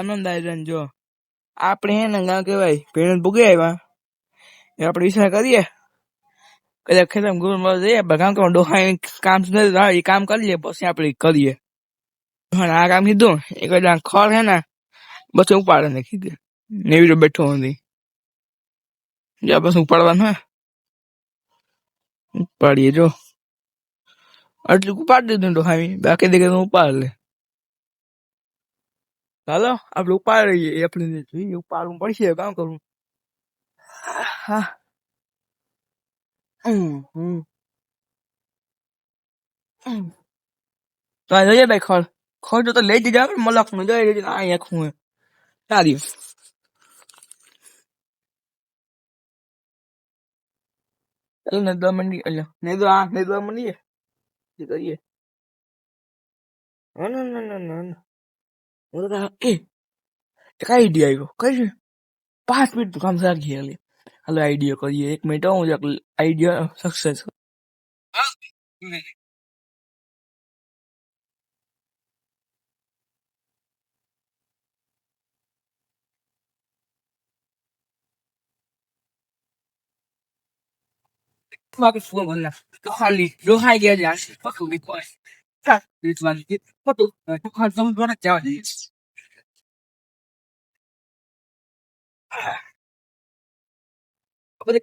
આનંદ iron જો આપણે હે ને ગાં કેવાય ભેણ ભૂગે આવ્યા એ આપણે વિચાર કરીએ કદાચ ખેતર ગુરુ મળે જઈએ પણ કામ કરવા ડોહા કામ નથી થાય એ કામ કરી લઈએ પછી આપણે કરીએ અને આ કામ કીધું એ કદાચ ખડ હે ને પછી ઉપાડે ને કીધું ને એવી રીતે બેઠો હતી જ્યાં પછી ઉપાડવાનું હે ઉપાડીએ જો આટલું ઉપાડી દીધું ડોહા બાકી દીકે ઉપાડ લે હાલો આપણે ઉપાડીએ એ આપણે જોઈએ ઉપાડવું પડશે કામ કરવું હા. તો આ જોઈએ ભાઈ ખડ ખડ તો લઈ જઈ આપણે મલકનું જોઈ લેજો આ આખું હે સારી ચાલો ને દવા મંડી અલ્યો ને દો આ નહીં દવા મંડીએ એ કરીએ ના ના ના ના ના मैंने कहा ए एक आइडिया आयो कैसे पाँच मिनट काम सार घे ले हलो आइडिया करिए एक मिनट हो। Idea success Marcus Woman, the Holly, no high gas, fuck with 딱 일주만기 그것도 효과를 좀 넣어놨죠. 아버지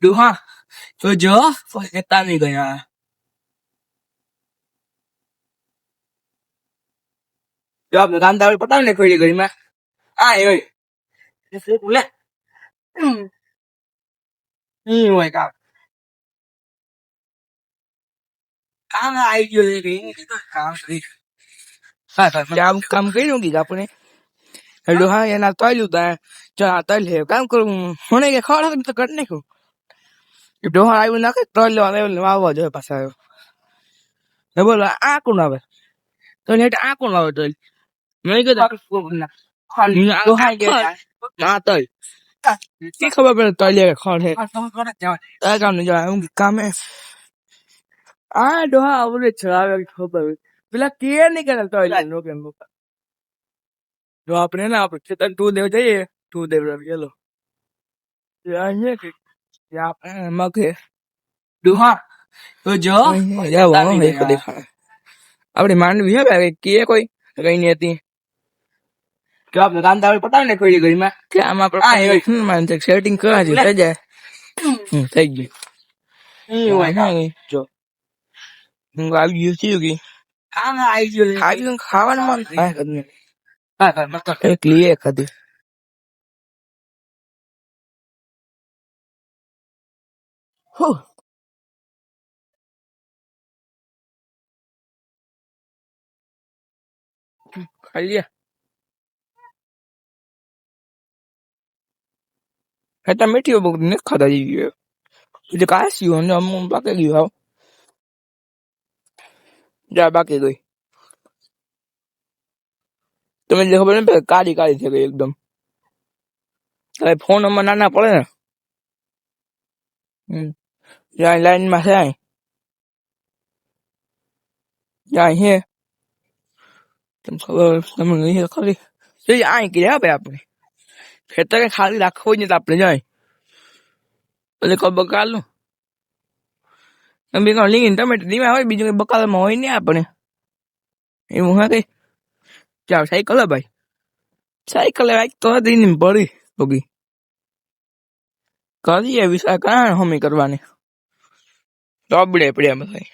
루하 조조 했다는 이거야. 야, 너 난다를 뻗다는 애 걸리거리만 ai ơi? Thế cũng lẹ. Ừ. Như vậy cả. Ăn ai vô thì cái cái tôi cái rồi phải phải làm cam cái luôn gì gặp này hello ha em là tôi lưu ta. Cho tôi hiểu cam cùng hôm nay cái khó lắm tôi cất này không Ibdo cái benda ke troll lo ane lima bawa jauh pasal. Nabi lah aku nabe. Tuh ni ada aku nabe tuh. Mereka tak aku cái nak. ના તય કે ખબર પડે તય લે ખણ હે તય કામ નહીં જવાય હું કામે આ ડોહા આવડે ચલાવે ખબર પેલા કે નહીં કરે તય લે નો કેમ જો આપણે ના આપણે ખેતર ટુ દેવ જઈએ ટુ દેવ ગયેલો અહીંયા કે આપણે મગે ડોહા તો જો આપડી માંડવી હે કે કોઈ કઈ નઈ હતી કે આપણે કાંદા પટાવ ને કોઈ ઘડીમાં કે આમાં આપણે હમ માન સેટિંગ કરવા છે થઈ જાય હમ થઈ ગયું હા, જો હું આવી ગયું થયું કે આવી ગયું ખાવાનું મન થાય કદી એક લીએ કદી હો ખાઈ લે હેતા મીઠી બહુ ને ખાતા જઈ ગયો એટલે કાસ્યું અને અમુક બાકી ગયું આવ જા બાકી ગઈ તમે જે ખબર ને કાળી કાળી થઈ ગઈ એકદમ હવે ફોન નંબર નાના પડે ને જ્યાં લાઈનમાં છે જ્યાં હે તમને ખબર તમને નહીં ખરી તો અહીં કે ભાઈ આપણે ખેતર ખાલી રાખવો જ નથી આપણે જાય. એટલે કોઈ બકાલું તમે કહો લીધી ટમેટા ધીમે હોય બીજું કઈ બકાલમાં હોય નહીં આપણે. એવું હા કઈ? ચાલ સાયકલ હે ભાઈ. સાયકલ બાઈક તો હતી ને પડી પગી કરીએ વિશાળ કાં હમી કરવાની? તબડે પડ્યા બધા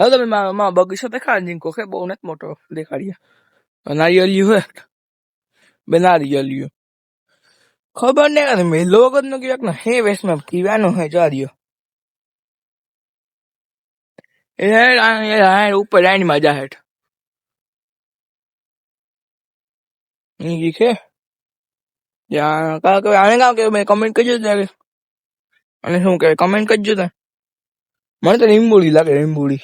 હવે તમે બગીચો દેખાડી કોકે બહુ નથી મોટો દેખાડીએ નારિયેલિયું હે બે નારિયેલિયું ખબર નહીં મેં લોગ જ નો ક્યાંક હે વેસમાં પીવાનું હે ચાર્યો એ હેડ આ એ હેડ ઉપર લાઈન માં જા હેઠ ઈ દીખે યા કા કે આને કામ કે મેં કમેન્ટ કરજો ત્યારે અને શું કે કમેન્ટ કરજો તા મને તો લીંબુડી લાગે લીંબુડી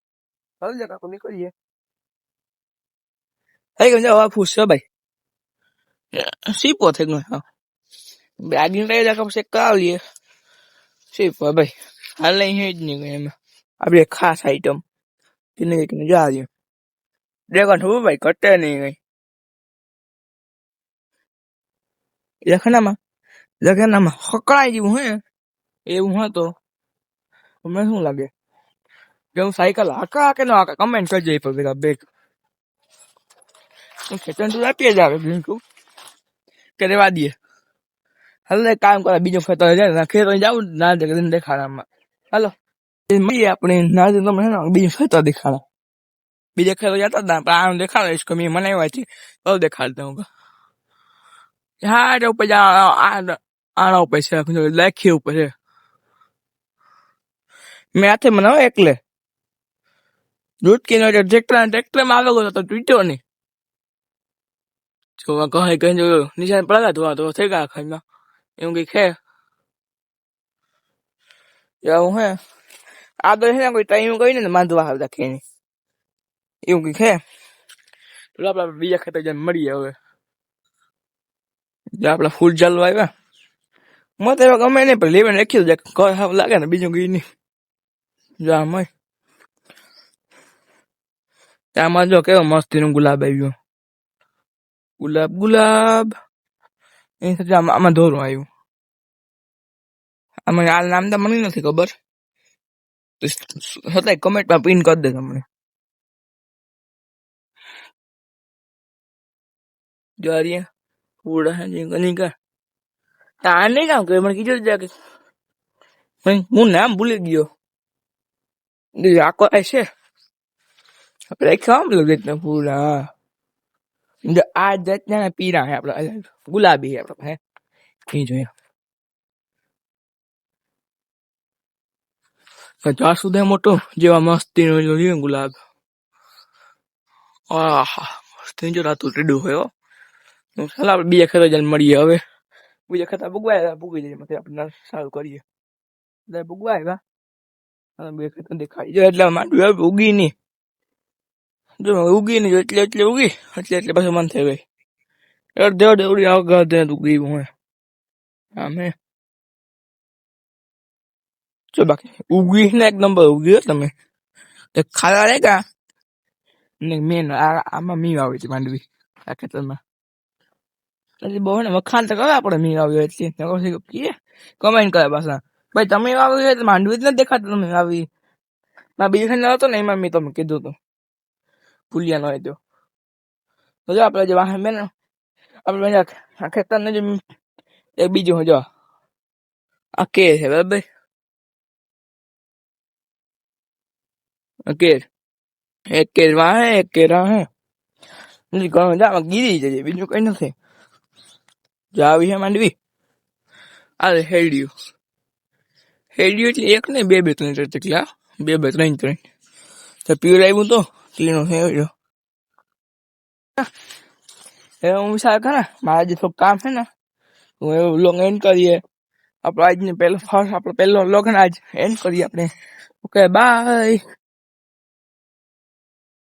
ને જ આપણે નીકળીએ. થઈ ગયું જાવ છે ભાઈ. સીપો થઈ ગયો? હા. બેગિંગ લઈ જા, પછી કાવીએ સીપો ભાઈ? હાલ નહીં હે જ નહીં એમાં. આપણી એક ખાસ આઈટમ કિને કિને જા દે ડ્રેગન હોય ભાઈ કટે નહીં કઈ. લખનામાં? લખનામાં હકડાઈ જેવું હે. એવું હતો તમને શું લાગે? કે હું સાયકલ હાકા કે ન હાકા કમેન્ટ કરજો એ પર ભેગા બેગ હું ખેતર તો આપીએ જ આવે બિલકુલ કે રેવા દઈએ હાલ એક કામ કરે બીજો ખેતર જાય ને ખેતર જાવું ના દે દેખાડામાં હાલો એ મળીએ આપણે ના દે તમને હે ને બીજું ખેતર દેખાડા બીજા ખેતર જતા હતા પણ આમ દેખાડે કે મેં મને આવ્યા છે બહુ દેખાડતા હું હા એટલે ઉપર જા આ આના ઉપર છે લેખી ઉપર છે મેં હાથે મને એકલે લૂટકીનો ટ્રેક્ટર ટ્રેક્ટર ટેક્ટરમાં આવેલો તો તૂટ્યો નહીં જો કહે કહી જો નિશાન પડ્યા ધોવા તો થઈ ગયા ખાઈમાં એવું કઈ ખે એવું હે? આ છે ને કોઈ ટાઈમ કહી ને માંધવા આવતા કે નહીં એવું કઈ ખે તો આપડે બીજા ખેતર જઈને મળીએ હવે. જો આપડા ફૂલ ચાલવા આવ્યા. મત એવા ગમે નહીં, પણ લેવાનું લખ્યું કઈ હાવ લાગે ને બીજું કઈ નહીં. જા મય. આમાં જો કેવો મસ્તીનું ગુલાબ આવ્યું ગુલાબ ગુલાબ એની સાથે આમાં ધોરું આવ્યું આમાં આ નામ તો મને નથી ખબર છતાંય કમેન્ટમાં પિન કરી દે તમને જો આ રહ્યા ફૂડ હે જે કનિકા નહીં કામ કરે મને કીધું જા કે હું નામ ભૂલી ગયો જે But they come to get the food. હા. જો આ જાતના પીરા હે આપણે ગુલાબી હે આપણે હે એ જોઈએ ચાર સુધી મોટો જેવા મસ્તી નો જોઈએ ગુલાબ આહા મસ્તી જો રાતું ટીડું હોય ચાલ આપણે બીજા ખાતા જઈને મળીએ હવે. બીજા ખાતા ભૂગવાય ભૂગી જઈએ મતલબ આપણે સારું કરીએ. ભૂગવાય બા બે ખાતા દેખાય એટલે માંડવી ઉગી નહીં. જો ઉગી નહીં એટલે એટલે ઉગી, એટલે એટલે પાછું મન થઈ ગઈ. અડધે અડધે ઉડી આગળ દે ઉગી હું. આમે જો બાકી, ઉગી ને એક નંબર ઉગી તમે. ખાવા રે કા? ને મેન આમાં મી આવી હતી માંડવી, આ ખેતરમાં. એટલે બહુ ને, વખાણ તો કરે આપણે મી આવ્યો એટલે કમેન્ટ કરે પાછા. ભાઈ, તમે આવ્યું હોય તો માંડવી જ નથી દેખાતું તમે આવી મા બીજું ખાને હતો ને, એમાં મેં તમને કીધું હતું. ભૂલ્યા ન હોય તો તો જો આપણે જે વાહન બેન આપણે બધા આ ખેતરને જે એક બીજું જો આ કે છે બરાબર આ કેર એક કેર વાહે એક કેર હે નથી ઘણું જા ગીરી જજે બીજું કઈ નથી જો આવી છે માંડવી આ હેડિયું હેડિયું એટલે એક ને બે બે ત્રણ ત્રણ જેટલા બે બે ત્રણ ત્રણ તો પ્યોર આવ્યું તો ક્લીનો હેડ્યો એ હું વિચાર કરે મારા જે થોડું કામ છે ને હું એવું લોગ એન્ડ કરીએ આપણે આજની પહેલો ફર્સ્ટ આપણો પહેલો લોગ આજ એન્ડ કરીએ આપણે ઓકે બાય